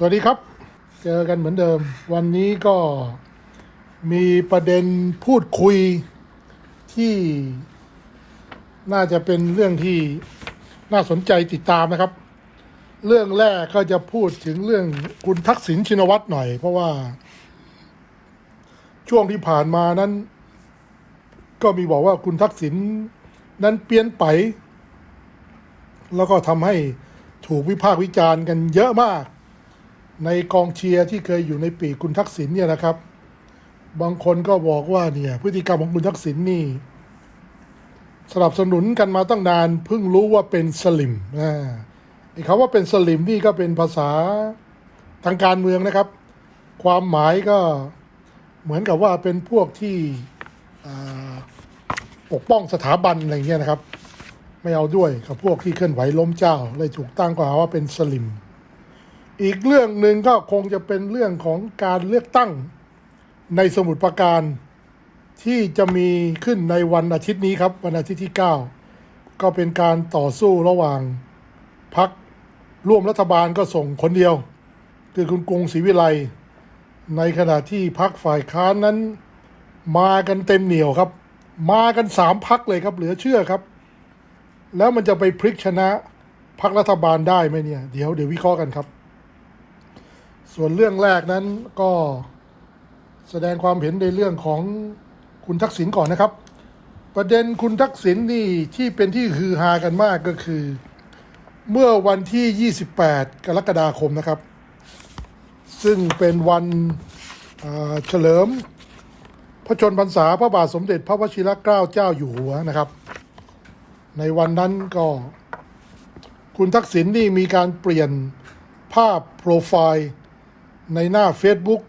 สวัสดีครับ เจอกันเหมือนเดิม วันนี้ก็มีประเด็นพูดคุยที่น่าจะเป็นเรื่องที่น่าสนใจติดตามนะครับ เรื่องแรกก็จะพูดถึงเรื่องคุณทักษิณชินวัตรหน่อย เพราะว่า ช่วงที่ผ่านมานั้น ก็มีบอกว่าคุณทักษิณนั้นเปลี่ยนไป แล้วก็ทำให้ถูกวิพากษ์วิจารณ์กันเยอะมาก ในกองเชียร์ที่เคยอยู่ในปีคุณทักษิณเนี่ยนะครับ บางคนก็บอกว่าเนี่ยพฤติกรรมของคุณทักษิณนี่ สนับสนุนกันมาตั้งนานเพิ่งรู้ว่าเป็นสลิมอ่าไอ้คำว่าเป็นสลิมนี่ก็เป็นภาษาทางการเมืองนะครับ ความหมายก็เหมือนกับว่าเป็นพวกที่ปกป้องสถาบันอะไรเงี้ยนะครับ ไม่เอาด้วยกับพวกที่เคลื่อนไหวล้มเจ้าเลยถูกตั้งข้อหาว่าเป็นสลิม อีกเรื่องหนึ่งก็คงจะเป็นเรื่องของการเลือกตั้งในสมุทรปราการ ที่จะมีขึ้นในวันอาทิตย์นี้ครับ วันอาทิตย์ที่ 9 ก็เป็นการต่อสู้ระหว่างพักร่วมรัฐบาลก็ส่งคนเดียว คือคุณกรุงศรีวิไลในขณะที่พักฝ่ายค้านนั้น มากันเต็มเหนียวครับ มากันสามพักเลยครับเหลือเชื่อครับ แล้วมันจะไปพลิกชนะพักรัฐบาลได้ไหมเนี่ย เดี๋ยวเดี๋ยววิเคราะห์กันครับ ส่วนเรื่องแรกนั้นก็แสดงความเห็นในเรื่องของคุณทักษิณก่อนนะครับ ประเด็นคุณทักษิณนี่ที่เป็นที่ฮือฮากันมากก็คือ เมื่อวันที่ 28 กรกฎาคมนะครับ ซึ่งเป็นวันเฉลิม พระชนพรรษาพระบาทสมเด็จพระวชิรเกล้าเจ้าอยู่หัวนะครับ ในวันนั้นก็คุณทักษิณนี่มีการเปลี่ยนภาพโปรไฟล์ ในหน้า Facebook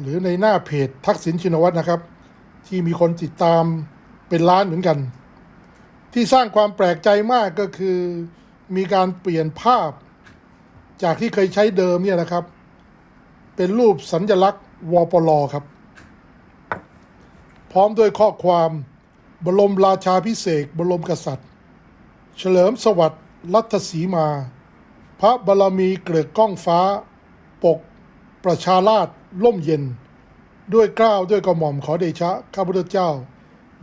หรือในหน้าเพจทักษิณชินวัตรนะครับ ที่มีคนติดตามเป็นล้านเหมือนกัน ที่สร้างความแปลกใจมากก็คือ มีการเปลี่ยนภาพ จากที่เคยใช้เดิมเนี่ยนะครับ เป็นรูปสัญลักษณ์วปลครับ พร้อมด้วยข้อความบรมราชาพิเศษบรมกษัตริย์ เฉลิมสวัสดิ์รัตสีมา พระบารมีเกลือกก้องฟ้า ปก ประชาราชล่มเย็น ด้วยกล้าวด้วยกระหม่อมขอเดชะข้าพุทธเจ้า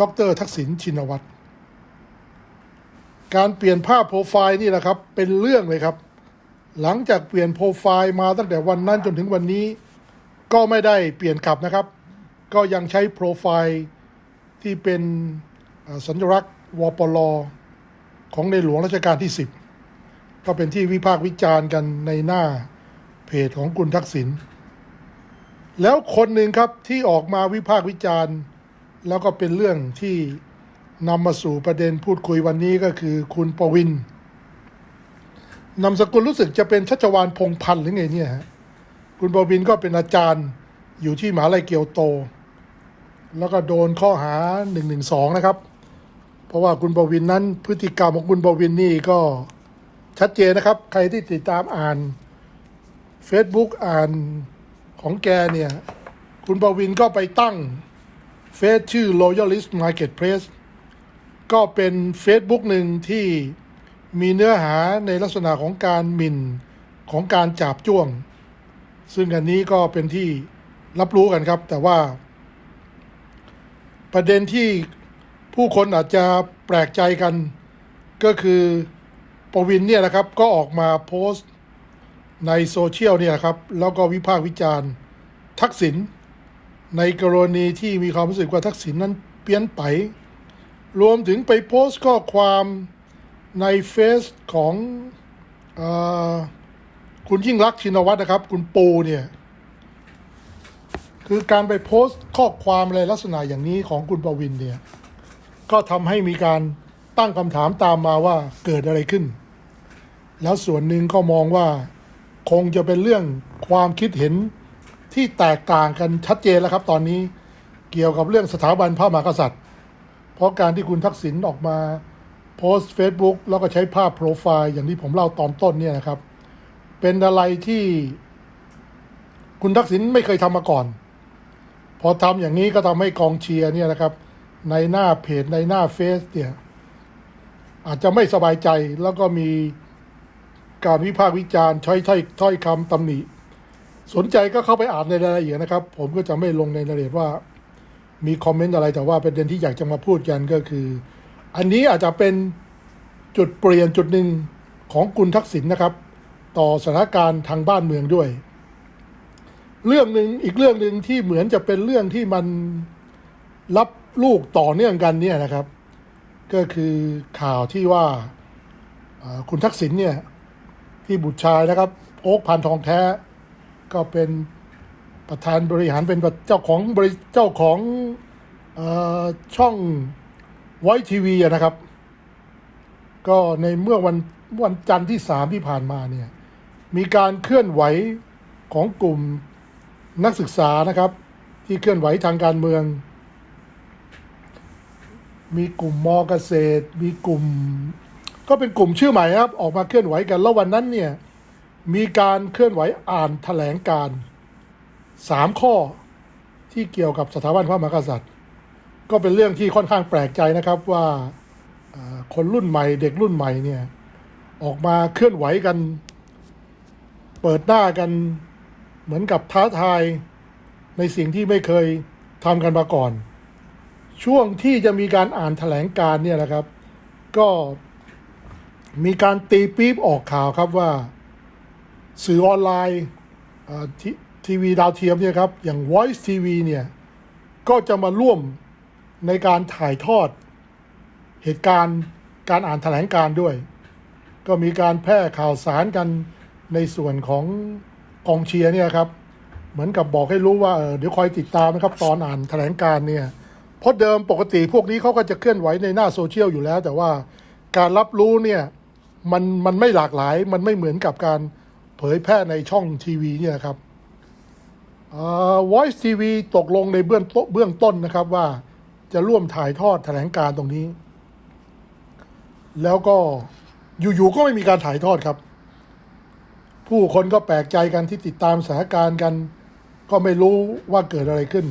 ดรทักษิณชินวัตร การเปลี่ยนภาพโปรไฟล์นี่แหละครับ เป็นเรื่องเลยครับ หลังจากเปลี่ยนโปรไฟล์มาตั้งแต่วันนั้นจนถึงวันนี้ ก็ไม่ได้เปลี่ยนกลับนะครับ ก็ยังใช้โปรไฟล์ที่เป็นสัญลักษณ์วปลของในหลวงรัชกาลที่ 10 ก็เป็นที่วิพากษ์วิจารณ์กันในหน้า เพจของคุณทักษิณแล้วคนหนึ่งครับที่ออกมาวิพากษ์วิจารณ์ แล้วก็เป็นเรื่องที่นำมาสู่ประเด็นพูดคุยวันนี้ก็คือคุณประวินนามสกุลรู้สึกจะเป็นชัชวานพงพันธ์หรือไงเนี่ยฮะคุณประวินก็เป็นอาจารย์อยู่ที่มหาลัยเกียวโต แล้วก็โดนข้อหา1นึนะครับ เพราะว่าคุณประวินนั้นพฤติกรรมของคุณประวินนี่ก็ชัดเจนนะครับ ใครที่ติดตามอ่าน Facebook อ่านของแกเนี่ย คุณประวินก็ไปตั้งเฟซชื่อ Loyalist Marketplace ก็เป็น Facebook หนึ่งที่มีเนื้อหาในลักษณะของการหมิ่นของการจับจ้วง ซึ่งอันนี้ก็เป็นที่รับรู้กันครับ แต่ว่า ประเด็นที่ผู้คนอาจจะแปลกใจกันก็คือประวินเนี่ยนะครับ ก็ออกมาโพสต์ ในโซเชียลเนี่ยครับ แล้วก็วิพากษ์วิจารณ์ ทักษิณในกรณีที่มีความรู้สึกว่าทักษิณนั้นเปลี่ยนไป รวมถึงไปโพสต์ข้อความในเฟซของอคุณยิ่งรักษณ์ชินวัตรนะครับ คุณปูเนี่ย คือการไปโพสต์ข้อความอะไรลักษณะอย่างนี้ของคุณประวินเนี่ย ก็ทำให้มีการตั้งคำถามตามมาว่าเกิดอะไรขึ้น แล้วส่วนหนึ่งก็มองว่า คงจะเป็นเรื่องความคิดเห็นที่แตกต่างกันชัดเจนแล้วครับ ตอนนี้เกี่ยวกับเรื่องสถาบันพระมหากษัตริย์ เพราะการที่คุณทักษิณออกมาโพสต์ Facebook แล้วก็ใช้ภาพโปรไฟล์อย่างที่ผมเล่าตอนต้นเนี่ยนะครับ เป็นอะไรที่คุณทักษิณไม่เคยทำมาก่อน พอทำอย่างนี้ก็ทำให้กองเชียร์เนี่ยนะครับ ในหน้าเพจในหน้าเฟซเนี่ยอาจจะไม่สบายใจแล้วก็มี การวิพากษ์วิจารณ์ใช้ถ้อยถ้อยคำตำหนิ สนใจก็เข้าไปอ่านในรายละเอียดนะครับ ผมก็จะไม่ลงในรายละเอียดว่า มีคอมเมนต์อะไรแต่ว่าประเด็นที่อยากจะมาพูดกันก็คือ อันนี้อาจจะเป็นจุดเปลี่ยนจุดหนึ่งของคุณทักษิณนะครับ ต่อสถานการณ์ทางบ้านเมืองด้วย เรื่องหนึ่งอีกเรื่องหนึ่งที่เหมือนจะเป็นเรื่องที่มันรับลูกต่อเนื่องกันเนี่ยนะครับ ก็คือข่าวที่ว่าคุณทักษิณเนี่ย ที่บุตรชายนะครับ โอ๊คพันทองแท้ ก็เป็นประธานบริหารเป็นเจ้าของบริเจ้าของออช่องไวทีวีนะครับ ก็ในเมื่อวันวันจันทร์ที่สามที่ผ่านมาเนี่ยมีการเคลื่อนไหวของกลุ่มนักศึกษานะครับ ที่เคลื่อนไหวทางการเมือง มีกลุ่มมอเกษตร มีกลุ่ม ก็เป็นกลุ่มชื่อใหม่ครับ ออกมาเคลื่อนไหวกันแล้ววันนั้นเนี่ยมีการเคลื่อนไหวอ่านแถลงการสามข้อที่เกี่ยวกับสถาบันพระมหากษัตริย์ ก็เป็นเรื่องที่ค่อนข้างแปลกใจนะครับว่าคนรุ่นใหม่ เด็กรุ่นใหม่เนี่ยออกมาเคลื่อนไหวกัน เปิดหน้ากันเหมือนกับท้าทายในสิ่งที่ไม่เคยทำกันมาก่อน ช่วงที่จะมีการอ่านแถลงการเนี่ยนะครับ ก็ มีการตีปี๊บออกข่าวครับว่าสื่อออนไลน์ททีวีดาวเทียมเนี่ยครับ อย่าง Voice TV เนี่ย ก็จะมาร่วมในการถ่ายทอด เหตุการณ์การอ่านแถลงการด้วย ก็มีการแพร่ข่าวสารกันในส่วนของกองเชียร์เนี่ยครับ เหมือนกับบอกให้รู้ว่าเออเดี๋ยวคอยติดตามนะครับ ตอนอ่านแถลงการเนี่ยเพราะเดิมปกติพวกนี้เขาก็จะเคลื่อนไหวในหน้าโซเชียลอยู่แล้ว แต่ว่าการรับรู้เนี่ย มันมันไม่หลากหลาย มันไม่เหมือนกับการเผยแพร่ในช่องทีวีเนี่ยครับเอ่อ Voice TV ตกลงในเบื้องต้นเบื้องต้นนะครับว่าจะร่วมถ่ายทอดแถลงการตรงนี้ แล้วก็อยู่ๆก็ไม่มีการถ่ายทอดครับ ผู้คนก็แปลกใจกันที่ติดตามสถานการณ์กัน ก็ไม่รู้ว่าเกิดอะไรขึ้น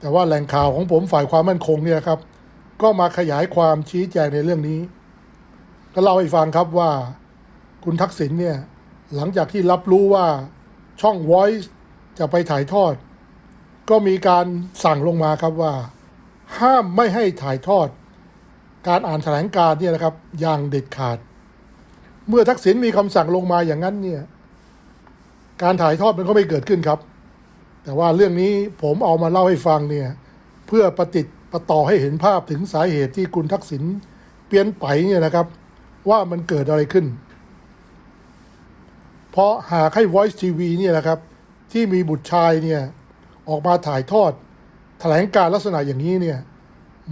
แต่ว่าแหล่งข่าวของผมฝ่ายความมั่นคงเนี่ยครับ ก็มาขยายความชี้แจงในเรื่องนี้ ก็เล่าให้ฟังครับว่าคุณทักษิณเนี่ย หลังจากที่รับรู้ว่าช่อง Voice จะไปถ่ายทอด ก็มีการสั่งลงมาครับว่า ห้ามไม่ให้ถ่ายทอด การอ่านแถลงการณ์เนี่ยนะครับ อย่างเด็ดขาด เมื่อทักษิณมีคำสั่งลงมาอย่างนั้นเนี่ย การถ่ายทอดมันก็ไม่เกิดขึ้นครับ แต่ว่าเรื่องนี้ผมเอามาเล่าให้ฟังเนี่ย เพื่อประติดประต่อให้เห็นภาพถึงสาเหตุที่คุณทักษิณเปลี่ยนไปเนี่ยนะครับ ว่ามันเกิดอะไรขึ้น เพราะหากให้ Voice TV เนี่ยนะครับ ที่มีบุตรชายเนี่ย ออกมาถ่ายทอดแถลงการลักษณะอย่างนี้เนี่ย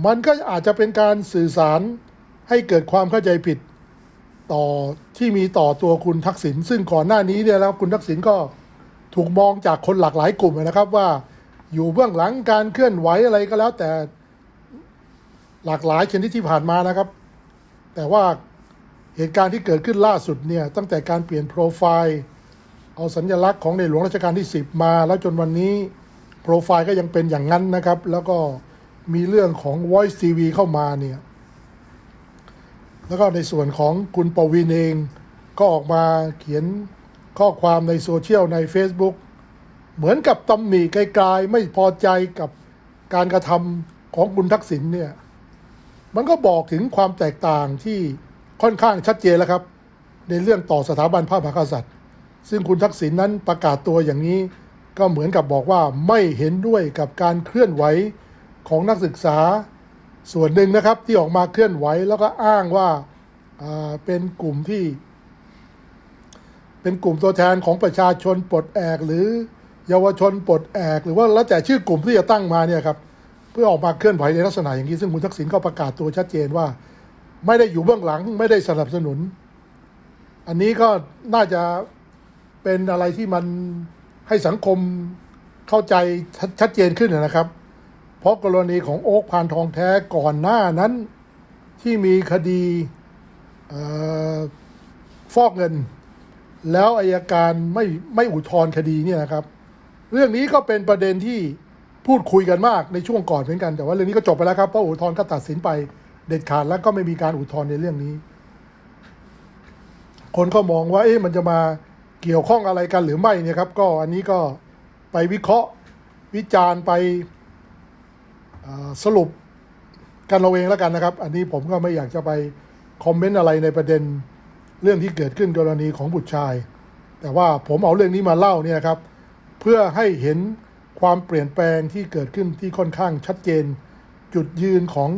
มันก็อาจจะเป็นการสื่อสารให้เกิดความเข้าใจผิด ต่อที่มีต่อตัวคุณทักษิณซึ่งก่อนหน้านี้เนี่ยแล้วคุณทักษิณก็ถูกมองจากคนหลากหลายกลุ่มนะครับว่าอยู่เบื้องหลังการเคลื่อนไหวอะไรก็แล้วแต่หลากหลายชนิดที่ผ่านมานะครับ แต่ว่า เหตุการณ์ที่เกิดขึ้นล่าสุดเนี่ยตั้งแต่การเปลี่ยนโปรไฟล์เอาสัญลักษณ์ของในหลวงรัชกาลที่ 10 มา แล้วจนวันนี้โปรไฟล์ก็ยังเป็นอย่างนั้นนะครับ แล้วก็มีเรื่องของ Voice TV เข้ามาเนี่ยแล้วก็ในส่วนของคุณปวีนเองก็ออกมาเขียนข้อความในโซเชียลใน Facebook เหมือนกับตำหนิไกลๆไม่พอใจกับการกระทำของคุณทักษิณเนี่ยมันก็บอกถึงความแตกต่างที่ ค่อนข้างชัดเจนแล้วครับ ในเรื่องต่อสถาบันพระมหากษัตริย์ ซึ่งคุณทักษิณนั้นประกาศตัวอย่างนี้ ก็เหมือนกับบอกว่าไม่เห็นด้วยกับการเคลื่อนไหวของนักศึกษาส่วนหนึ่งนะครับที่ออกมาเคลื่อนไหวแล้วก็อ้างว่าอ่าเป็นกลุ่มที่ เป็นกลุ่มตัวแทนของประชาชนปลดแอกหรือเยาวชนปลดแอกหรือว่าแล้วแต่ชื่อกลุ่มที่จะตั้งมาเนี่ยครับเพื่อออกมาเคลื่อนไหวในลักษณะอย่างนี้ซึ่งคุณทักษิณก็ประกาศตัวชัดเจนว่า ไม่ได้อยู่เบื้องหลังไม่ได้สนับสนุน อันนี้ก็น่าจะเป็นอะไรที่มันให้สังคมเข้าใจชัดชัดเจนขึ้นนะครับ เพราะกรณีของโอ๊คพานทองแท้ก่อนหน้านั้นที่มีคดีฟอกเงิน แล้วอายการไม่ไม่อุทธรณ์คดีเนี่ยนะครับ เรื่องนี้ก็เป็นประเด็นที่พูดคุยกันมากในช่วงก่อนเหมือนกันแต่ว่าเรื่องนี้ก็จบไปแล้วครับเพราะอุทธรณ์ก็ตัดสินไป เด็ดขาดแล้วก็ไม่มีการอุทธรณ์ในเรื่องนี้ คนก็มองว่า เอ๊ะมันจะมาเกี่ยวข้องอะไรกันหรือไม่เนี่ยครับ ก็อันนี้ก็ไปวิเคราะห์วิจารณ์ไปสรุปกันเราเองแล้วกันนะครับ อันนี้ผมก็ไม่อยากจะไปคอมเมนต์อะไรในประเด็นเรื่องที่เกิดขึ้นกรณีของบุตรชาย แต่ว่าผมเอาเรื่องนี้มาเล่าเนี่ยครับ เพื่อให้เห็นความเปลี่ยนแปลงที่เกิดขึ้นที่ค่อนข้างชัดเจน จุดยืนของ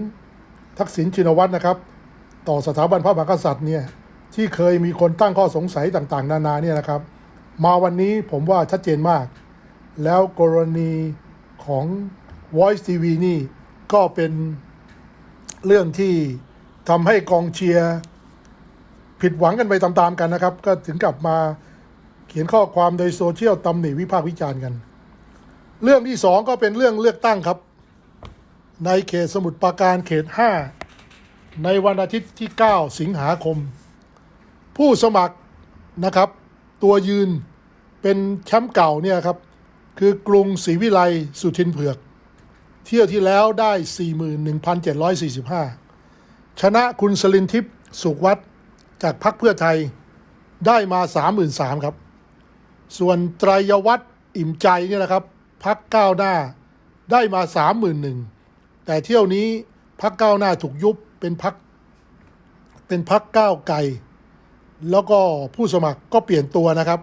ทักษิณชินวัตรนะครับ ต่อสถาบันพระมหากษัตริย์เนี่ยที่เคยมีคนตั้งข้อสงสัยต่างๆ นานาเนี่ยนะครับ มาวันนี้ผมว่าชัดเจนมาก แล้วกรณีของ Voice TV นี่ก็เป็นเรื่องที่ทำให้กองเชียร์ผิดหวังกันไปตามๆกันนะครับ ก็ถึงกลับมาเขียนข้อความโดยโซเชียลตำหนิวิพากษ์วิจารณ์กัน เรื่องที่สองก็เป็นเรื่องเลือกตั้งครับ ในเขตสมุทรปราการเขต 5 ในวันอาทิตย์ที่ 9 สิงหาคม ผู้สมัครนะครับ ตัวยืนเป็นแชมป์เก่าเนี่ยครับ คือกรุงศรีวิไลสุทินเผือก เที่ยวที่แล้วได้ 41,745 ชนะคุณสลินทิพย์สุขวัฒน์จากพรรคเพื่อไทยได้มา 33,000 ครับ ส่วนไตรยวัฒน์อิ่มใจเนี่ยนะครับพักก้าวหน้าได้มา 31,000 แต่เที่ยวนี้พักก้าวหน้าถูกยุบเป็นพักเป็นพักก้าวไกลแล้วก็ผู้สมัครก็เปลี่ยนตัวนะครับ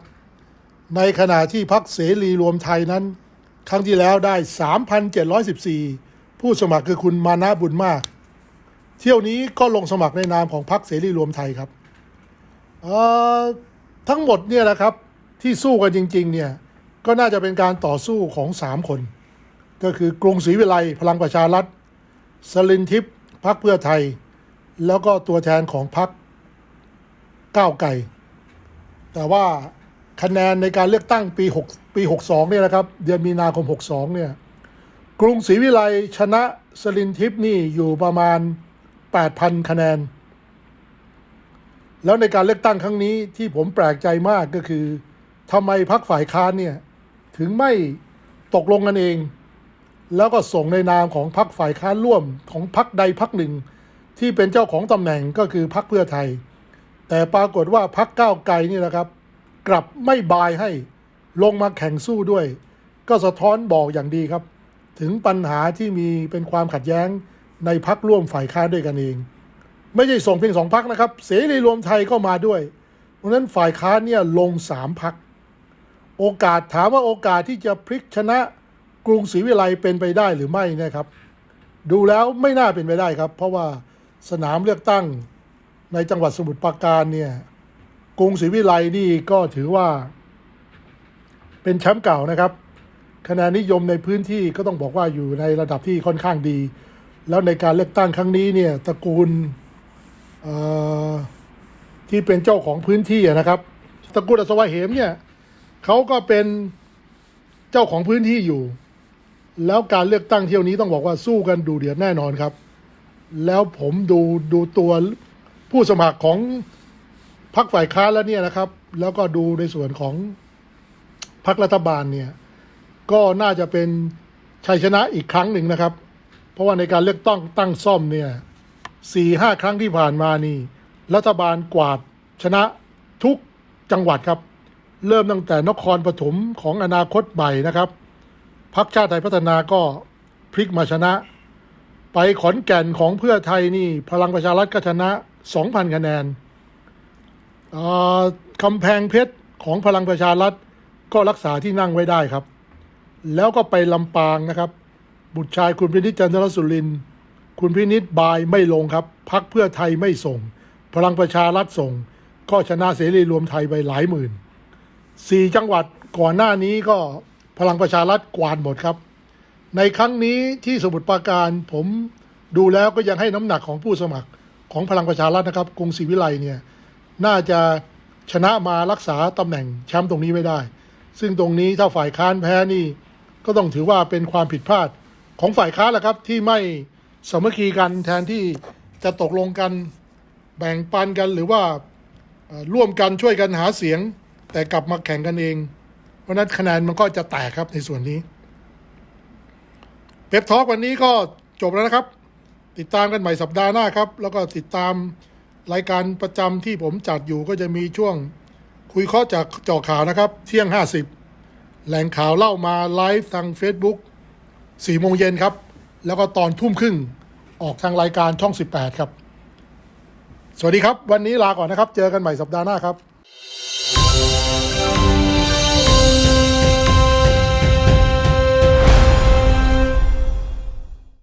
ในขณะที่พักเสรีรวมไทยนั้น ครั้งที่แล้วได้ 3,714 ผู้สมัครคือคุณมานะบุญมาก เที่ยวนี้ก็ลงสมัครในนามของพักเสรีรวมไทยครับเอ่อทั้งหมดเนี่ยนะครับที่สู้กันจริง ๆ เนี่ย ก็น่าจะเป็นการต่อสู้ของสามคน ก็คือกรุงศรีวิไลพลังประชารัฐสลินทิพย์พักเพื่อไทย แล้วก็ตัวแทนของพักก้าวไกลแต่ว่าคะแนนในการเลือกตั้งปี6ปี 62เนี่ยนะครับ เดือนมีนาคม 62 เนี่ย กรุงศรีวิไลชนะสลินทิพย์นี่อยู่ประมาณ 8,000 คะแนน แล้วในการเลือกตั้งครั้งนี้ที่ผมแปลกใจมากก็คือทำไมพักฝ่ายค้านเนี่ย ถึงไม่ตกลงกันเอง แล้วก็ส่งในนามของพักฝ่ายค้านร่วมของพักใดพักหนึ่ง ที่เป็นเจ้าของตำแหน่งก็คือพักเพื่อไทย แต่ปรากฏว่าพักก้าวไกลนี่นะครับ กลับไม่บายให้ลงมาแข่งสู้ด้วย ก็สะท้อนบอกอย่างดีครับ ถึงปัญหาที่มีเป็นความขัดแย้งในพักร่วมฝ่ายค้านด้วยกันเอง ไม่ใช่ส่งเพียงสองพักนะครับ เสรีรวมไทยก็มาด้วย เพราะนั้นฝ่ายค้านเนี่ยลงสามพัก โอกาสถามว่าโอกาสที่จะพลิกชนะ กรุงศรีวิไลเป็นไปได้หรือไม่นะครับ ดูแล้วไม่น่าเป็นไปได้ครับ เพราะว่าสนามเลือกตั้งในจังหวัดสมุทรปราการเนี่ยกรุงศรีวิไลนี่ก็ถือว่า เป็นแชมป์เก่านะครับคะแนนนิยมในพื้นที่ก็ต้องบอกว่าอยู่ในระดับที่ค่อนข้างดี แล้วในการเลือกตั้งครั้งนี้เนี่ยตระกูลที่เป็นเจ้าของพื้นที่นะครับ ตระกูลอัศวะเหมเนี่ยเขาก็เป็นเจ้าของพื้นที่อยู่ แล้วการเลือกตั้งเที่ยวนี้ต้องบอกว่าสู้กันดูเดือดแน่นอนครับ แล้วผมดูดูตัวผู้สมัครของพรรคฝ่ายค้านแล้วเนี่ยนะครับ แล้วก็ดูในส่วนของพรรครัฐบาลเนี่ย ก็น่าจะเป็นชัยชนะอีกครั้งหนึ่งนะครับ เพราะว่าในการเลือกตั้งตั้งซ่อมเนี่ยสี่ห้าครั้งที่ผ่านมานี่ รัฐบาลกวาดชนะทุกจังหวัดครับ เริ่มตั้งแต่นครปฐมของอนาคตใหม่นะครับ พักชาติไทยพัฒนาก็พลิกมาชนะ ไปขอนแก่นของเพื่อไทยนี่ พลังประชารัฐก็ชนะ 2,000 คะแนนอ่อคำแพงเพชรของพลังประชารัฐก็รักษาที่นั่งไว้ได้ครับ แล้วก็ไปลำปางนะครับ บุตรชายคุณพินิจจันทรสุรินทร์คุณพินิจบายไม่ลงครับ พักเพื่อไทยไม่ส่ง พลังประชารัฐส่ง ก็ชนะเสรีรวมไทยไปหลายหมื่นสี่จังหวัดก่อนหน้านี้ก็ พลังประชารัฐกวาดหมดครับ ในครั้งนี้ที่สมุทรปราการผมดูแล้วก็ยังให้น้ำหนักของผู้สมัครของพลังประชารัฐนะครับกรุงศรีวิไลเนี่ยน่าจะชนะมารักษาตำแหน่งแชมป์ตรงนี้ไม่ได้ ซึ่งตรงนี้ถ้าฝ่ายค้านแพ้นี่ก็ต้องถือว่าเป็นความผิดพลาดของฝ่ายค้านแหละครับที่ไม่สามัคคีกันแทนที่จะตกลงกันแบ่งปันกันหรือว่าร่วมกันช่วยกันหาเสียง แต่กลับมาแข่งกันเอง เพราะนั้นคะแนนมันก็จะแตกครับในส่วนนี้เว็บทอล์กวันนี้ก็จบแล้วนะครับ ติดตามกันใหม่สัปดาห์หน้าครับ แล้วก็ติดตามรายการประจำที่ผมจัดอยู่ก็จะมีช่วงคุยข้อจากเจาะข่าวนะครับ เที่ยง 50 แหล่งข่าวเล่ามาไลฟ์ทาง Facebook 4โมงเย็นครับ แล้วก็ตอนทุ่มครึ่งออกทางรายการช่อง 18 ครับ สวัสดีครับ วันนี้ลาก่อนนะครับ เจอกันใหม่สัปดาห์หน้าครับ